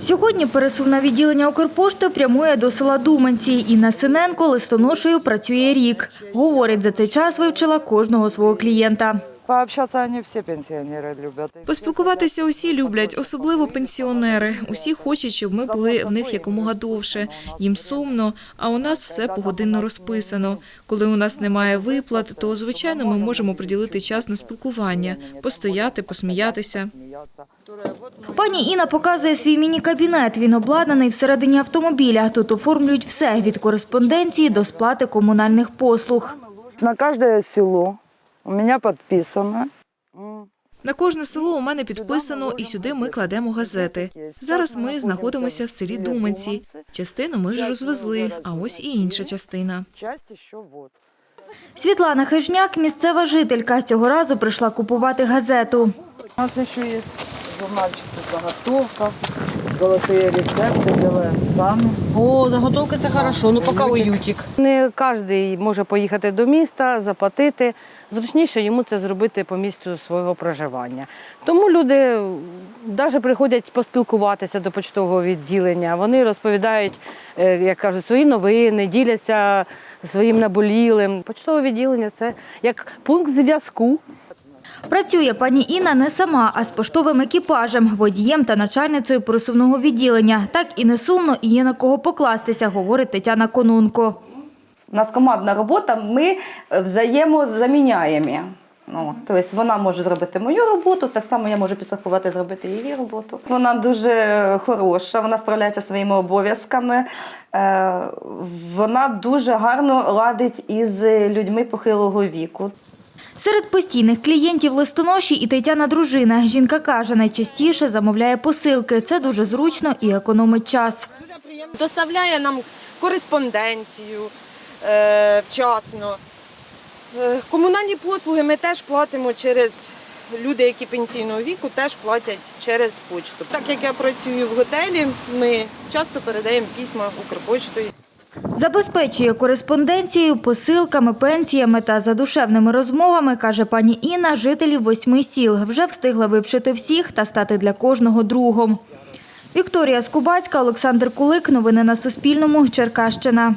Сьогодні пересувне відділення Укрпошти прямує до села Думанці. Інна Синенко листоношею працює рік. Говорить, за цей час вивчила кожного свого клієнта. Пообщаться они все пенсионеры любят. Поспілкуватися усі люблять, особливо пенсіонери. Усі хочуть, щоб ми були в них якомога довше. Їм сумно, а у нас все погодинно розписано. Коли у нас немає виплат, то звичайно ми можемо приділити час на спілкування, постояти, посміятися. Пані Інна показує свій міні-кабінет. Він обладнаний всередині автомобіля. Тут оформлюють все від кореспонденції до сплати комунальних послуг. На каждое село у мене підписано. На кожне село у мене підписано, і сюди ми кладемо газети. Зараз ми знаходимося в селі Думанці. Частину ми ж розвезли, а ось і інша частина. Світлана Хижняк – місцева жителька. Цього разу прийшла купувати газету. У нас ще есть журнальчик тут заготовка, золотые рецепты делаем сами. О, заготовки це хорошо, ну поки уютик. Не кожен може поїхати до міста, заплатити. Зручніше йому це зробити по місцю свого проживання. Тому люди навіть приходять поспілкуватися до почтового відділення. Вони розповідають, е, як кажуть, свої новини, діляться своїм наболілим. Почтове відділення це як пункт зв'язку Працює пані Інна не сама, а з поштовим екіпажем, водієм та начальницею пересувного відділення. Так і не сумно, і є на кого покластися, говорить Тетяна Конунко. У нас командна робота, ми взаємозаміняємо. Ну, тобто вона може зробити мою роботу, так само я можу підстрахувати зробити її роботу. Вона дуже хороша, вона справляється своїми обов'язками. Е, Вона дуже гарно ладить із людьми похилого віку. Серед постійних клієнтів листоноші і Тетяна дружина. Жінка каже, найчастіше замовляє посилки. Це дуже зручно і економить час. доставляє нам кореспонденцію е, вчасно. Е, комунальні послуги ми теж платимо через люди, які пенсійного віку, теж платять через почту. Так як я працюю в готелі, ми часто передаємо письма Укрпочтою. Забезпечує кореспонденцією, посилками, пенсіями та задушевними розмовами, каже пані Інна, жителів восьми сіл. Вже встигла вивчити всіх та стати для кожного другом. Вікторія Скубацька, Олександр Кулик. Новини на Суспільному. Черкащина.